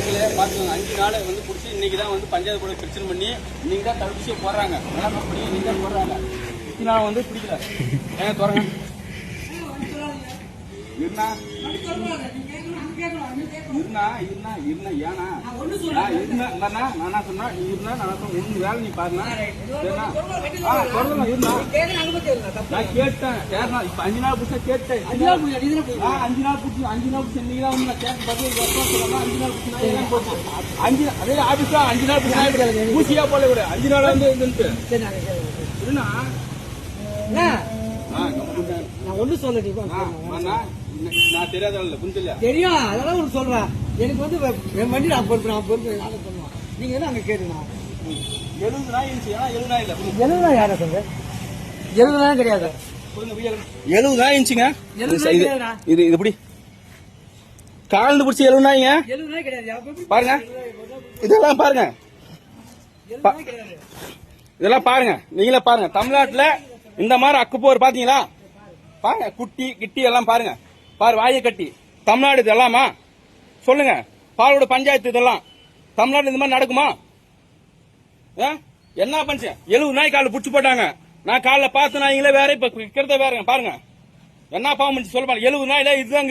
மக்களே பார்த்துக்கோங்க அஞ்சு நாள் வந்து பிடிச்சி இன்னைக்கு தான் வந்து பஞ்சாயத்து போர்டு பிரச்சனை பண்ணி இன்னைக்கு தான் தடுப்பூசியை போடுறாங்க. நிலைமை படி இன்னைக்கு தான் போடுறாங்க. இத்தனை நாள் வந்து பிடிக்கல. ஏன் திறங்க. இருந்தா இருந்தா இருந்தா இருந்தா ஏனா இருந்தா நானா சொன்னா நீ இருந்தா நான் சொன்ன வேலை நீ? ஆ சொல்லலாம் இருந்தா. நான் கேட்டேன். சரிண்ணா இப்ப அஞ்சு நாள் புதுசா கேட்டேன் அஞ்சு நாள் அஞ்சு நாள் புடிச்சு அஞ்சு நாள் இன்னைக்கு தான் வந்து நான் கேட்டு பதில் சொல்லலாம் அஞ்சு நாள் அஞ்சு அதே ஆபீஸ்ல அஞ்சு நாள் புடிச்சு ஊசியா போல விட அஞ்சு நாள் வந்து இருந்துட்டு நான் ஒண்ணு சொல்லடி நான் தெரியாத புரிஞ்சல தெரியும் அதெல்லாம் ஒன்று சொல்றேன் எனக்கு வந்து என் வண்டி நான் பொறுப்பு நான் பொறுப்பு நானும் பண்ணுவேன் நீங்க என்ன அங்க கேட்டுனா எழுபது நாள் இருந்துச்சு. ஏன்னா எழுபது இல்ல. எழுபதாயிரம் யாரா சொல்ற எழுபதாயிரம் கிடையாது. எழுபது நாள் இருந்துச்சுங்க. எழுபது இது நாள் இது இது எப்படி? காலந்து பிடிச்சி எழுபது எப்படி பாருங்க. இதெல்லாம் பாருங்க. இதெல்லாம் பாருங்க. நீங்களே பாருங்க. தமிழ்நாட்டுல இந்த மாதிரி அக்குப்போர் பாத்தீங்களா? பாருங்க. குட்டி கிட்டி எல்லாம் பாருங்க. பாரு வாயை கட்டி. தமிழ்நாடு இது எல்லாமா? சொல்லுங்க. பாலோட பஞ்சாயத்து இதெல்லாம். தமிழ்நாடு இந்த மாதிரி நடக்குமா? ஆ? என்ன பஞ்சம் எழுபது நாய் காலில் புடிச்சு போட்டாங்க. நான் காலைல பார்த்து நாய்ங்களே வேற இப்ப விற்கிறத வேறங்க பாருங்க. என்ன பாவம் சொல்ல எழுபது நாயில இதுதான்